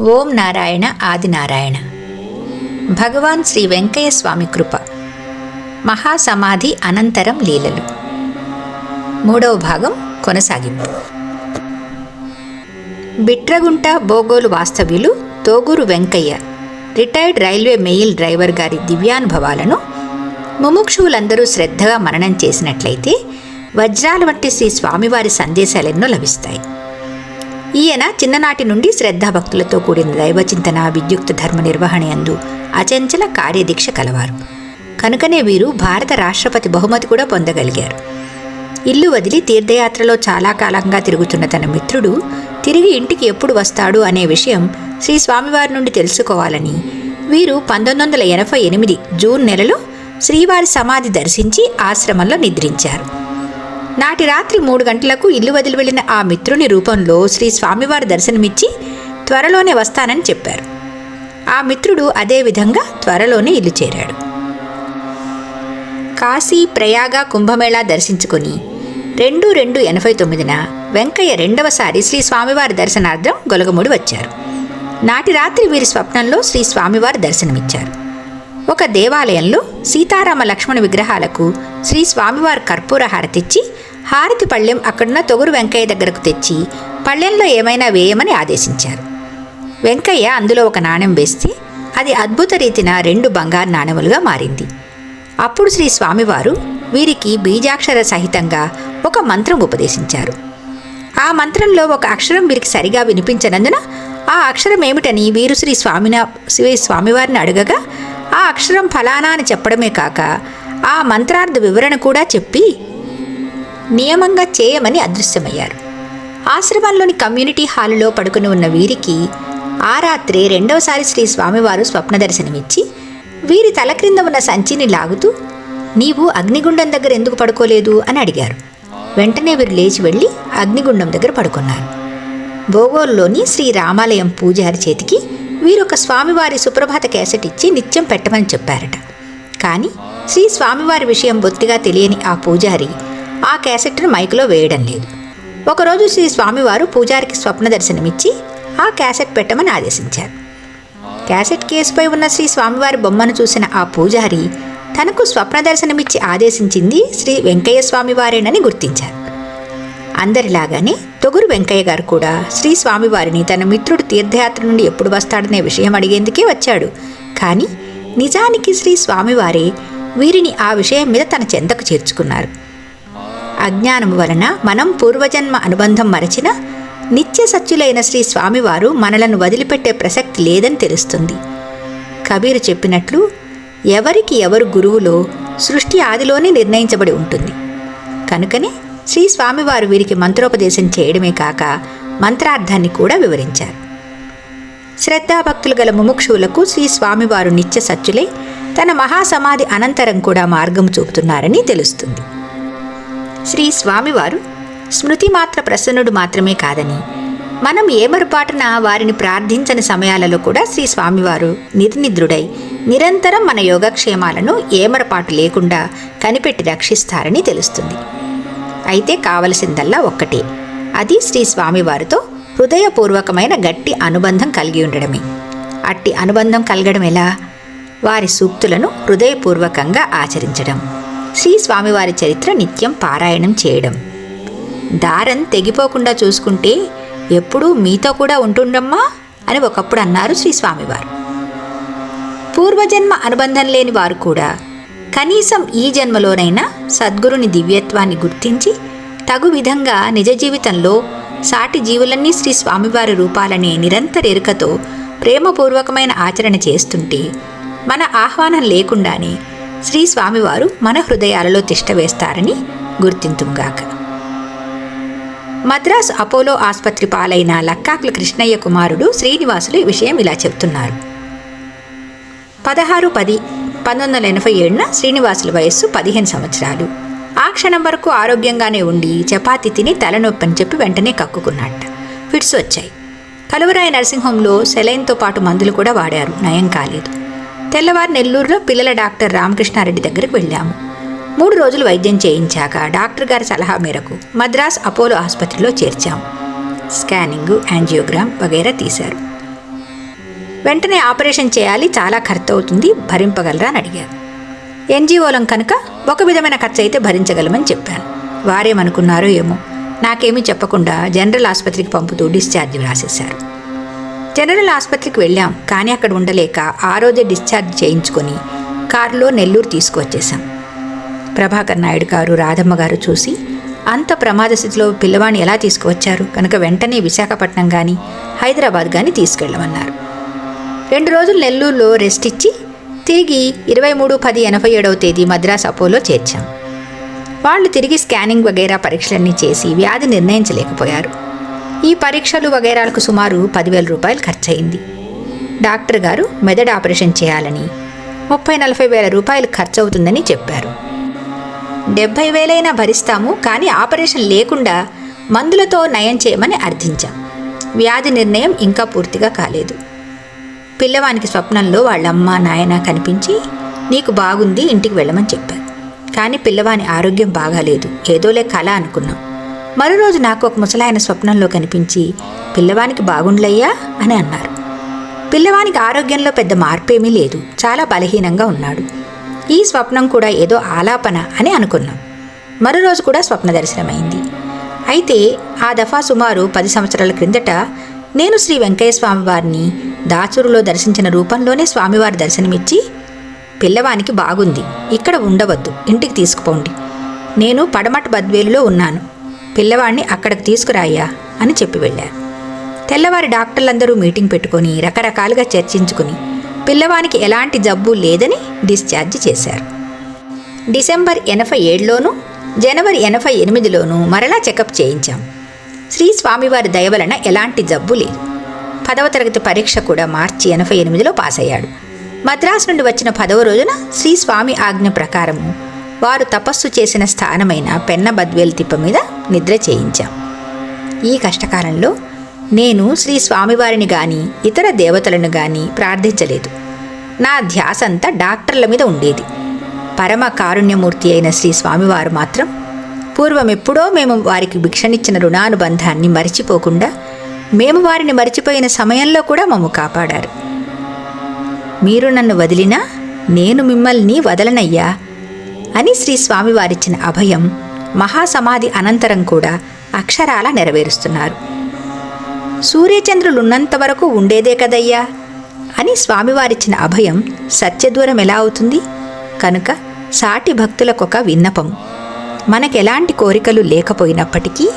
ఓం నారాయణ ఆదినారాయణ భగవాన్ శ్రీ వెంకయ్య స్వామి కృప. మహాసమాధి అనంతరం లీలలు. మూడవ భాగం కొనసాగింపు. బిట్రగుంట బోగోలు వాస్తవ్యులు Toguru Venkayya retired railway mail driver గారి దివ్యానుభవాలను ముముక్షువులందరూ శ్రద్ధగా మననం చేసినట్లయితే వజ్రాల వంటి శ్రీ స్వామివారి సందేశాలెన్నో లభిస్తాయి. ఈయన చిన్ననాటి నుండి శ్రద్ధాభక్తులతో కూడిన దైవచింతన విద్యుక్త ధర్మ నిర్వహణ యందు అచంచల కార్యదీక్ష కలవారు. కనుకనే వీరు భారత రాష్ట్రపతి బహుమతి కూడా పొందగలిగారు. ఇల్లు వదిలి తీర్థయాత్రలో చాలా కాలంగా తిరుగుతున్న తన మిత్రుడు తిరిగి ఇంటికి ఎప్పుడు వస్తాడు అనే విషయం శ్రీ స్వామివారి నుండి తెలుసుకోవాలని వీరు పంతొమ్మిది వందల ఎనభై ఎనిమిది జూన్ నెలలో శ్రీవారి సమాధి దర్శించి ఆశ్రమంలో నిద్రించారు. నాటి రాత్రి మూడు గంటలకు ఇల్లు వదిలి వెళ్ళిన ఆ మిత్రుని రూపంలో శ్రీ స్వామివారి దర్శనమిచ్చి త్వరలోనే వస్తానని చెప్పారు. ఆ మిత్రుడు అదే విధంగా త్వరలోనే ఇల్లు చేరాడు. కాశీ ప్రయాగ కుంభమేళా దర్శించుకొని రెండు రెండు ఎనభై తొమ్మిదిన వెంకయ్య రెండవసారి శ్రీ స్వామివారి దర్శనార్థం గొలగముడి వచ్చారు. నాటి రాత్రి వీరి స్వప్నంలో శ్రీ స్వామివారి దర్శనమిచ్చారు. ఒక దేవాలయంలో సీతారామ లక్ష్మణ విగ్రహాలకు శ్రీ స్వామివారి కర్పూర హారతిచ్చి హారతి పళ్ళెం అక్కడున్న తొగురు వెంకయ్య దగ్గరకు తెచ్చి పళ్ళెంలో ఏమైనా వేయమని ఆదేశించారు. వెంకయ్య అందులో ఒక నాణెం వేస్తే అది అద్భుత రీతిన రెండు బంగారు నాణెములుగా మారింది. అప్పుడు శ్రీ స్వామివారు వీరికి బీజాక్షర సహితంగా ఒక మంత్రం ఉపదేశించారు. ఆ మంత్రంలో ఒక అక్షరం వీరికి సరిగా వినిపించనందున ఆ అక్షరం ఏమిటని వీరు శ్రీ స్వామిన శ్రీ స్వామివారిని అడగగా ఆ అక్షరం ఫలానా అని చెప్పడమే కాక ఆ మంత్రార్థ వివరణ కూడా చెప్పి నియమంగా చేయమని అదృశ్యమయ్యారు. ఆశ్రమంలోని కమ్యూనిటీ హాలులో పడుకుని ఉన్న వీరికి ఆ రాత్రి రెండవసారి శ్రీ స్వామివారు స్వప్న దర్శనమిచ్చి వీరి తల క్రింద ఉన్న సంచిని లాగుతూ నీవు అగ్నిగుండం దగ్గర ఎందుకు పడుకోలేదు? అని అడిగారు. వెంటనే వీరు లేచి వెళ్ళి అగ్నిగుండం దగ్గర పడుకున్నారు. బోగోలులోని శ్రీ రామాలయం పూజారి చేతికి వీరొక స్వామివారి సుప్రభాత క్యాసెట్ ఇచ్చి నిత్యం పెట్టమని చెప్పారట. కానీ శ్రీ స్వామివారి విషయం బొత్తిగా తెలియని ఆ పూజారి ఆ క్యాసెట్ను మైకులో వేయడం లేదు. ఒకరోజు శ్రీ స్వామివారు పూజారికి స్వప్న దర్శనమిచ్చి ఆ క్యాసెట్ పెట్టమని ఆదేశించారు. క్యాసెట్ కేసుపై ఉన్న శ్రీ స్వామివారి బొమ్మను చూసిన ఆ పూజారి తనకు స్వప్న దర్శనమిచ్చి ఆదేశించింది శ్రీ వెంకయ్య స్వామివారేనని గుర్తించారు. అందరిలాగానే తొగురు వెంకయ్య గారు కూడా శ్రీ స్వామివారిని తన మిత్రుడు తీర్థయాత్ర నుండి ఎప్పుడు వస్తాడనే విషయం అడిగేందుకే వచ్చాడు. కానీ నిజానికి శ్రీ స్వామివారే వీరిని ఆ విషయం మీద తన చెంతకు చేర్చుకున్నారు. అజ్ఞానం వలన మనం పూర్వజన్మ అనుబంధం మరచిన నిత్య సత్యులైన శ్రీ స్వామివారు మనలను వదిలిపెట్టే ప్రసక్తి లేదని తెలుస్తుంది. కబీరు చెప్పినట్లు ఎవరికి ఎవరు గురువులో సృష్టి ఆదిలోనే నిర్ణయించబడి ఉంటుంది. కనుకనే శ్రీ స్వామివారు వీరికి మంత్రోపదేశం చేయడమే కాక మంత్రార్థాన్ని కూడా వివరించారు. శ్రద్ధాభక్తులు గల ముముక్షువులకు శ్రీ స్వామివారు నిత్య సత్యులై తన మహాసమాధి అనంతరం కూడా మార్గం చూపుతున్నారని తెలుస్తుంది. శ్రీ స్వామివారు స్మృతి మాత్ర ప్రసన్నుడు మాత్రమే కాదని. మనం ఏమరుపాటున వారిని ప్రార్థించని సమయాలలో కూడా శ్రీ స్వామివారు నిర్నిద్రుడై నిరంతరం మన యోగక్షేమాలను ఏమరపాటు లేకుండా కనిపెట్టి రక్షిస్తారని తెలుస్తుంది. అయితే కావలసిందల్లా ఒక్కటే. అది శ్రీ స్వామివారితో హృదయపూర్వకమైన గట్టి అనుబంధం కలిగి ఉండడమే. అట్టి అనుబంధం కలగడం ఎలా? వారి సూక్తులను హృదయపూర్వకంగా ఆచరించడం. శ్రీ స్వామివారి చరిత్ర నిత్యం పారాయణం చేయడం. దారం తెగిపోకుండా చూసుకుంటే ఎప్పుడూ మీతో కూడా ఉంటుండమ్మా అని ఒకప్పుడు అన్నారు శ్రీ స్వామివారు. పూర్వజన్మ అనుబంధం లేని వారు కూడా కనీసం ఈ జన్మలోనైనా సద్గురుని దివ్యత్వాన్ని గుర్తించి తగు విధంగా నిజ జీవితంలో సాటి జీవులన్నీ శ్రీ స్వామివారి రూపాలనే నిరంతర ఎరుకతో ప్రేమపూర్వకమైన ఆచరణ చేస్తుంటే మన ఆహ్వానం లేకుండానే శ్రీ స్వామివారు మన హృదయాలలో తిష్టవేస్తారని గుర్తింతుగాక మద్రాస్ అపోలో ఆసుపత్రి పాలైన లక్కాకుల కృష్ణయ్య కుమారుడు శ్రీనివాసులు ఈ విషయం ఇలా చెప్తున్నారు. పదహారు పది పంతొమ్మిది వందల ఎనభై ఏడున శ్రీనివాసుల వయస్సు పదిహేను సంవత్సరాలు. ఆ క్షణం వరకు ఆరోగ్యంగానే ఉండి చపాతి తిని తలనొప్పి అని చెప్పి వెంటనే కక్కుకున్నట్ట ఫిట్స్ వచ్చాయి. కలువరాయ నర్సింగ్ సెలైన్తో పాటు మందులు కూడా వాడారు. నయం కాలేదు. తెల్లవారు నెల్లూరులో పిల్లల డాక్టర్ రామకృష్ణారెడ్డి దగ్గరికి వెళ్ళాము. మూడు రోజులు వైద్యం చేయించాక డాక్టర్ గారి సలహా మేరకు మద్రాస్ అపోలో ఆసుపత్రిలో చేర్చాం. స్కానింగ్ యాంజియోగ్రామ్ వగైరా తీశారు. వెంటనే ఆపరేషన్ చేయాలి చాలా ఖర్చు అవుతుంది భరింపగలరా అని అడిగారు. ఎన్జిఓలం కనుక ఒక విధమైన ఖర్చు అయితే భరించగలమని చెప్పాను. వారేమనుకున్నారో ఏమో. నాకేమీ చెప్పకుండా జనరల్ ఆసుపత్రికి పంపుతూ డిశ్చార్జ్ రాసేశారు. జనరల్ ఆసుపత్రికి వెళ్ళాం కానీ అక్కడ ఉండలేక ఆ రోజే డిశ్చార్జ్ చేయించుకొని కారులో నెల్లూరు తీసుకువచ్చేశాం. ప్రభాకర్ నాయుడు గారు రాధమ్మ గారు చూసి అంత ప్రమాద స్థితిలో పిల్లవాడిని ఎలా తీసుకువచ్చారు? కనుక వెంటనే విశాఖపట్నం కానీ హైదరాబాద్ కానీ తీసుకెళ్ళమన్నారు. రెండు రోజులు నెల్లూరులో రెస్ట్ ఇచ్చి తిరిగి ఇరవై మూడు పది ఎనభై ఏడవ తేదీ మద్రాస్ అపోలో చేర్చాం. వాళ్ళు తిరిగి స్కానింగ్ వగైరా పరీక్షలన్నీ చేసి వ్యాధి నిర్ణయించలేకపోయారు. ఈ పరీక్షలు వగైరాలకు సుమారు పదివేల రూపాయలు ఖర్చయింది. డాక్టర్ గారు మెదడు ఆపరేషన్ చేయాలని ముప్పై నలభై వేల రూపాయలు ఖర్చవుతుందని చెప్పారు. డెబ్భై వేలైనా భరిస్తాము కానీ ఆపరేషన్ లేకుండా మందులతో నయం చేయమని అర్థించాం. వ్యాధి నిర్ణయం ఇంకా పూర్తిగా కాలేదు. పిల్లవానికి స్వప్నంలో వాళ్ళమ్మ నాయన కనిపించి నీకు బాగుంది ఇంటికి వెళ్ళమని చెప్పారు. కానీ పిల్లవాని ఆరోగ్యం బాగాలేదు ఏదోలే కళ అనుకున్నాం. మరో రోజు నాకు ఒక ముసలాయన స్వప్నంలో కనిపించి పిల్లవానికి బాగుండ్లయ్యా అని అన్నారు. పిల్లవానికి ఆరోగ్యంలో పెద్ద మార్పేమీ లేదు. చాలా బలహీనంగా ఉన్నాడు. ఈ స్వప్నం కూడా ఏదో ఆలాపన అని అనుకున్నాం. మరో రోజు కూడా స్వప్న దర్శనమైంది. అయితే ఆ దఫా సుమారు పది సంవత్సరాల క్రిందట నేను శ్రీ వెంకయ్య స్వామి వారిని దాచురులో దర్శించిన రూపంలోనే స్వామివారి దర్శనమిచ్చి పిల్లవానికి బాగుంది. ఇక్కడ ఉండవద్దు. ఇంటికి తీసుకుపోండి. నేను పడమట బద్వేలులో ఉన్నాను. పిల్లవాడిని అక్కడికి తీసుకురాయ్యా అని చెప్పి వెళ్ళారు. తెల్లవారి డాక్టర్లందరూ మీటింగ్ పెట్టుకొని రకరకాలుగా చర్చించుకుని పిల్లవానికి ఎలాంటి జబ్బు లేదని డిశ్చార్జ్ చేశారు. డిసెంబర్ ఎనభై ఏడులోనూ జనవరి ఎనభై ఎనిమిదిలోనూ మరలా చెకప్ చేయించాం. శ్రీ స్వామివారి దయ వలన ఎలాంటి జబ్బు లేదు. పదవ తరగతి పరీక్ష కూడా మార్చి ఎనభై ఎనిమిదిలో పాస్ అయ్యాడు మద్రాసు నుండి వచ్చిన పదవ రోజున శ్రీ స్వామి ఆజ్ఞ ప్రకారము వారు తపస్సు చేసిన స్థానమైన పెన్న బద్వేల్ తిప్ప మీద నిద్ర చేయించాం. ఈ కష్టకాలంలో నేను శ్రీ స్వామివారిని గాని ఇతర దేవతలను గాని ప్రార్థించలేదు. నా ధ్యాస అంతా డాక్టర్ల మీద ఉండేది. పరమ కారుణ్యమూర్తి అయిన శ్రీ స్వామివారు మాత్రం పూర్వం ఎప్పుడో మేము వారికి భిక్షనిచ్చిన రుణానుబంధాన్ని మరిచిపోకుండా మేము వారిని మరిచిపోయిన సమయంలో కూడా మమ్ము కాపాడారు. మీరు నన్ను వదిలినా నేను మిమ్మల్ని వదలనయ్యా. అని శ్రీ స్వామివారిచ్చిన అభయం మహాసమాధి అనంతరం కూడా అక్షరాల నెరవేరుస్తున్నారు. సూర్యచంద్రులున్నంత వరకు ఉండేదే కదయ్యా అని స్వామివారిచ్చిన అభయం సత్యదూరం ఎలా అవుతుంది? కనుక సాటి భక్తులకొక విన్నపం. మనకెలాంటి కోరికలు లేకపోయినప్పటికీ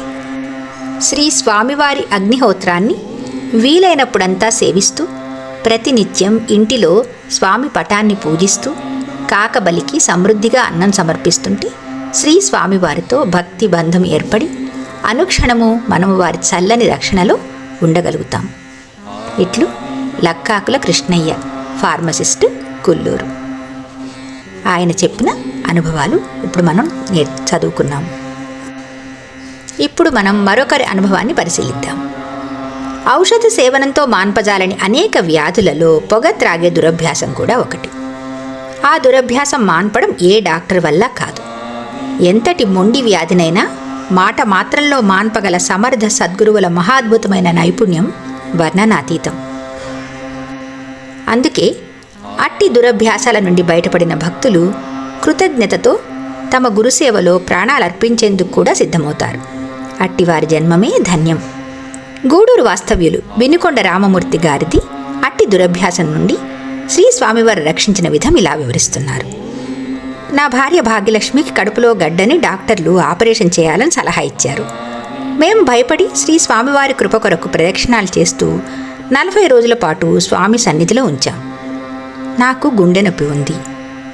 శ్రీ స్వామివారి అగ్నిహోత్రాన్ని వీలైనప్పుడంతా సేవిస్తూ ప్రతినిత్యం ఇంటిలో స్వామి పటాన్ని పూజిస్తూ కాకబలికి సమృద్ధిగా అన్నం సమర్పిస్తుంటే శ్రీ స్వామివారితో భక్తి బంధం ఏర్పడి అనుక్షణము మనము వారి చల్లని రక్షణలో ఉండగలుగుతాం. ఇట్లు లక్కాకుల కృష్ణయ్య ఫార్మసిస్ట్ కుల్లూరు. ఆయన చెప్పిన అనుభవాలు ఇప్పుడు మనం నేర్ చదువుకున్నాం. ఇప్పుడు మనం మరొకరి అనుభవాన్ని పరిశీలిద్దాం. ఔషధ సేవనంతో మాన్పజాలని అనేక వ్యాధులలో పొగ త్రాగే దురభ్యాసం కూడా ఒకటి. ఆ దురభ్యాసం మాన్పడం ఏ డాక్టర్ వల్ల కాదు. ఎంతటి మొండి వ్యాధినైనా మాట మాత్రంలో మాన్పగల సమర్థ సద్గురువుల మహాద్భుతమైన నైపుణ్యం వర్ణనాతీతం. అందుకే అట్టి దురభ్యాసాల నుండి బయటపడిన భక్తులు కృతజ్ఞతతో తమ గురుసేవలో ప్రాణాలర్పించేందుకు కూడా సిద్ధమవుతారు. అట్టివారి జన్మమే ధన్యం. గూడూరు వాస్తవ్యులు వినుకొండ రామమూర్తి గారిది అట్టి దురభ్యాసం నుండి శ్రీ స్వామివారు రక్షించిన విధం ఇలా వివరిస్తున్నారు. నా భార్య భాగ్యలక్ష్మికి కడుపులో గడ్డని డాక్టర్లు ఆపరేషన్ చేయాలని సలహా ఇచ్చారు. మేము భయపడి శ్రీ స్వామివారి కృప కొరకు ప్రదక్షిణాలు చేస్తూ నలభై రోజుల పాటు స్వామి సన్నిధిలో ఉంచాం. నాకు గుండె నొప్పి ఉంది.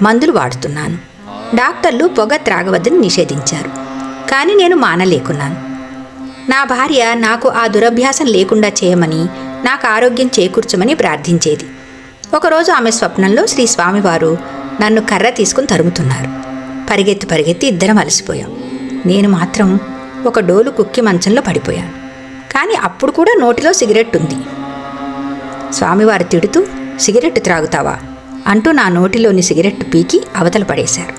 మందులు వాడుతున్నాను. డాక్టర్లు పొగ త్రాగవద్దని నిషేధించారు. కానీ నేను మానలేకున్నాను. నా భార్య నాకు ఆ దురభ్యాసం లేకుండా చేయమని నాకు ఆరోగ్యం చేకూర్చమని ప్రార్థించేది. ఒకరోజు ఆమె స్వప్నంలో శ్రీ స్వామివారు నన్ను కర్ర తీసుకుని తరుముతున్నారు. పరిగెత్తి పరిగెత్తి ఇద్దరం అలసిపోయాం. నేను మాత్రం ఒక డోలు కుక్కి మంచంలో పడిపోయాను. కానీ అప్పుడు కూడా నోటిలో సిగరెట్ ఉంది. స్వామివారు తిడుతూ సిగరెట్ త్రాగుతావా? అంటూ నా నోటిలోని సిగరెట్ పీకి అవతల పడేశారు.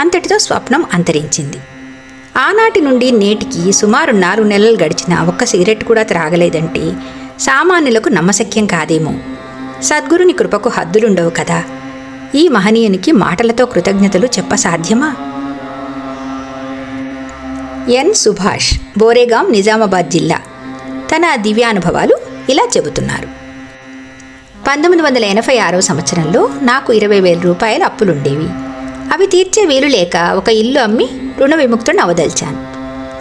అంతటితో స్వప్నం అంతరించింది. ఆనాటి నుండి నేటికి సుమారు నాలుగు నెలలు గడిచిన ఒక్క సిగరెట్ కూడా త్రాగలేదంటే సామాన్యులకు నమ్మశక్యం కాదేమో సద్గురుని కృపకు హద్దులుండవు కదా. ఈ మహనీయునికి మాటలతో కృతజ్ఞతలు చెప్పసాధ్యమా ఎన్. సుభాష్ బోరేగాం నిజామాబాద్ జిల్లా. తన దివ్యానుభవాలు ఇలా చెబుతున్నారు. పంతొమ్మిది వందల ఎనభై ఆరో సంవత్సరంలో నాకు ఇరవై వేల రూపాయల అప్పులుండేవి. అవి తీర్చే వీలు లేక ఒక ఇల్లు అమ్మి రుణ విముక్తుడిని అవదలిచాను.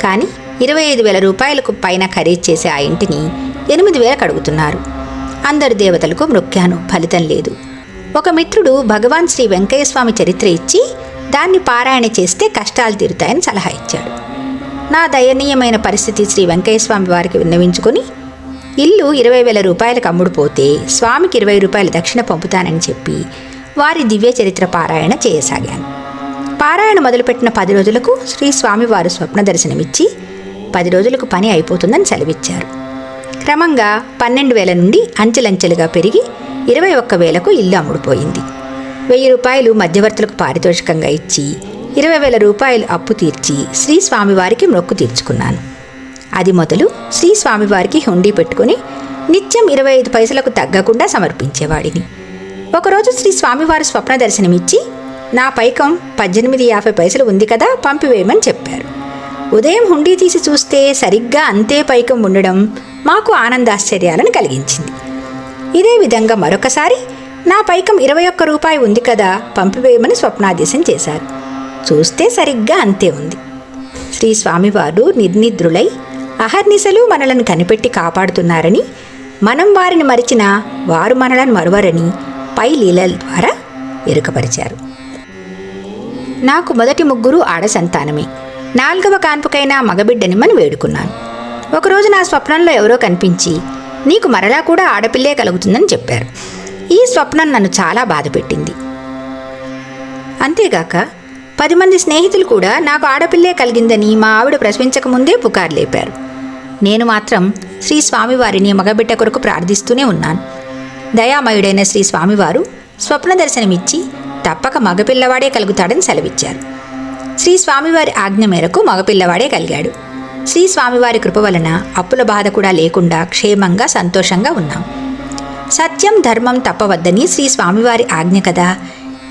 కానీ ఇరవై ఐదు వేల రూపాయలకు పైన ఖరీదు చేసే ఆ ఇంటిని ఎనిమిది వేలకు అడుగుతున్నారు. అందరు దేవతలకు మృక్యాను ఫలితం లేదు. ఒక మిత్రుడు భగవాన్ శ్రీ వెంకయ్య స్వామి చరిత్ర ఇచ్చి దాన్ని పారాయణ చేస్తే కష్టాలు తీరుతాయని సలహా ఇచ్చాడు. నా దయనీయమైన పరిస్థితి శ్రీ వెంకయ్యస్వామి వారికి విన్నవించుకొని ఇల్లు ఇరవై వేల రూపాయలకు అమ్ముడుపోతే స్వామికి ఇరవై రూపాయల దక్షిణ పంపుతానని చెప్పి వారి దివ్య చరిత్ర పారాయణ చేయసాగాను. పారాయణ మొదలుపెట్టిన పది రోజులకు శ్రీ స్వామివారు స్వప్న దర్శనమిచ్చి పది రోజులకు పని అయిపోతుందని సెలవిచ్చారు. క్రమంగా పన్నెండు వేల నుండి అంచెలంచెలుగా పెరిగి ఇరవై ఒక్క వేలకు ఇల్లు అమ్ముడుపోయింది. వెయ్యి రూపాయలు మధ్యవర్తులకు పారితోషికంగా ఇచ్చి ఇరవై వేల రూపాయలు అప్పు తీర్చి శ్రీ స్వామివారికి మొక్కు తీర్చుకున్నాను. అది మొదలు శ్రీ స్వామివారికి హుండీ పెట్టుకుని నిత్యం ఇరవై ఐదు పైసలకు తగ్గకుండా సమర్పించేవాడిని. ఒకరోజు శ్రీ స్వామివారు స్వప్న దర్శనమిచ్చి నా పైకం పద్దెనిమిది యాభై పైసలు ఉంది కదా పంపివేయమని చెప్పారు. ఉదయం హుండీ తీసి చూస్తే సరిగ్గా అంతే పైకం ఉండడం మాకు ఆనందాశ్చర్యాలను కలిగించింది. ఇదే విధంగా మరొకసారి నా పైకం ఇరవై ఒక్క రూపాయి ఉంది కదా పంపివేయమని స్వప్నాదేశం చేశారు. చూస్తే సరిగ్గా అంతే ఉంది. శ్రీ స్వామివారు నిర్నిద్రులై అహర్నిశలు మనలను కనిపెట్టి కాపాడుతున్నారని మనం వారిని మరిచినా వారు మనలను మరువరని పై లీలల ద్వారా ఎరుకపరిచారు. నాకు మొదటి ముగ్గురు ఆడ సంతానమే నాలుగవ కాన్పుకైనా మగబిడ్డనిమ్మని వేడుకున్నాను. ఒకరోజు నా స్వప్నంలో ఎవరో కనిపించి నీకు మరలా కూడా ఆడపిల్లే కలుగుతుందని చెప్పారు. ఈ స్వప్నం నన్ను చాలా బాధపెట్టింది అంతేగాక పది మంది స్నేహితులు కూడా నాకు ఆడపిల్లే కలిగిందని మా ఆవిడ ప్రశ్నించకముందే పుకారు లేపారు. నేను మాత్రం శ్రీ స్వామివారిని మగబిడ్డ కొరకు ప్రార్థిస్తూనే ఉన్నాను. దయామయుడైన శ్రీ స్వామివారు స్వప్న దర్శనమిచ్చి తప్పక మగపిల్లవాడే కలుగుతాడని సెలవిచ్చారు. శ్రీ స్వామివారి ఆజ్ఞ మేరకు మగపిల్లవాడే కలిగాడు. శ్రీ స్వామివారి కృప వలన అప్పుల బాధ కూడా లేకుండా క్షేమంగా సంతోషంగా ఉన్నాం. సత్యం ధర్మం తప్పవద్దని శ్రీ స్వామివారి ఆజ్ఞ కదా.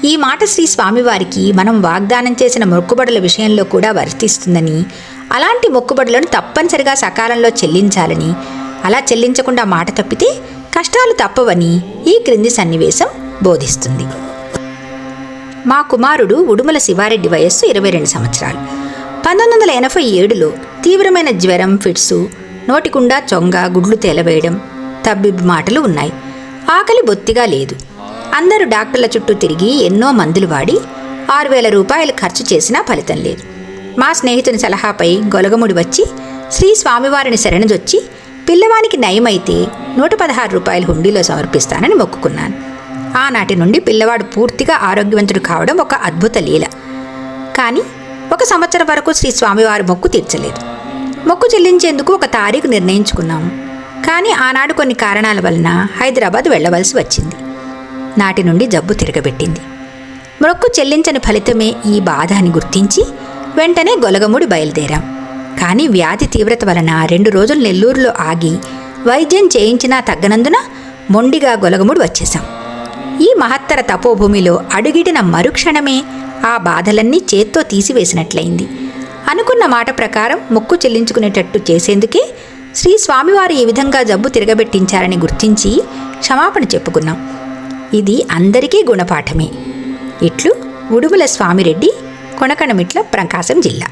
ఈ మాట శ్రీ స్వామివారికి మనం వాగ్దానం చేసిన మొక్కుబడుల విషయంలో కూడా వర్తిస్తుందని అలాంటి మొక్కుబడులను తప్పనిసరిగా సకాలంలో చెల్లించాలని అలా చెల్లించకుండా మాట తప్పితే కష్టాలు తప్పవని ఈ క్రింది సన్నివేశం బోధిస్తుంది. మా కుమారుడు ఉడుమల శివారెడ్డి వయస్సు ఇరవై రెండు సంవత్సరాలు. పంతొమ్మిది వందల ఎనభై ఏడులో తీవ్రమైన జ్వరం ఫిట్సు నోటికుండా చొంగ గుడ్లు తేలవేయడం తబ్బిబ్బు మాటలు ఉన్నాయి. ఆకలి బొత్తిగా లేదు. అందరూ డాక్టర్ల చుట్టూ తిరిగి ఎన్నో మందులు వాడి ఆరు వేల రూపాయలు ఖర్చు చేసినా ఫలితం లేదు. మా స్నేహితుని సలహాపై గొలగముడి వచ్చి శ్రీ స్వామివారిని శరణజొచ్చి పిల్లవానికి నయమైతే నూట పదహారు రూపాయలు హుండీలో సమర్పిస్తానని మొక్కుకున్నాను. ఆనాటి నుండి పిల్లవాడు పూర్తిగా ఆరోగ్యవంతుడు కావడం ఒక అద్భుత లీల. కానీ ఒక సంవత్సరం వరకు శ్రీ స్వామివారి మొక్కు తీర్చలేదు. మొక్కు చెల్లించేందుకు ఒక తారీఖు నిర్ణయించుకున్నాం. కానీ ఆనాడు కొన్ని కారణాల వలన హైదరాబాద్ వెళ్ళవలసి వచ్చింది. నాటి నుండి జబ్బు తిరగబెట్టింది. మొక్కు చెల్లించని ఫలితమే ఈ బాధ అని గుర్తించి వెంటనే గొలగముడి బయలుదేరాం. కానీ వ్యాధి తీవ్రత వలన రెండు రోజులు నెల్లూరులో ఆగి వైద్యం చేయించినా తగ్గనందున మొండిగా గొలగముడు వచ్చేశాం. ఈ మహత్తర తపోభూమిలో అడుగిడిన మరుక్షణమే ఆ బాధలన్నీ చేత్తో తీసివేసినట్లయింది. అనుకున్న మాట ప్రకారం మొక్కు చెల్లించుకునేటట్టు చేసేందుకే శ్రీ స్వామివారు ఈ విధంగా జబ్బు తిరగబెట్టించారని గుర్తించి క్షమాపణ చెప్పుకున్నాం. ఇది అందరికీ గుణపాఠమే. ఇట్లు ఉడుముల స్వామిరెడ్డి కొనకణమిట్ల ప్రకాశం జిల్లా.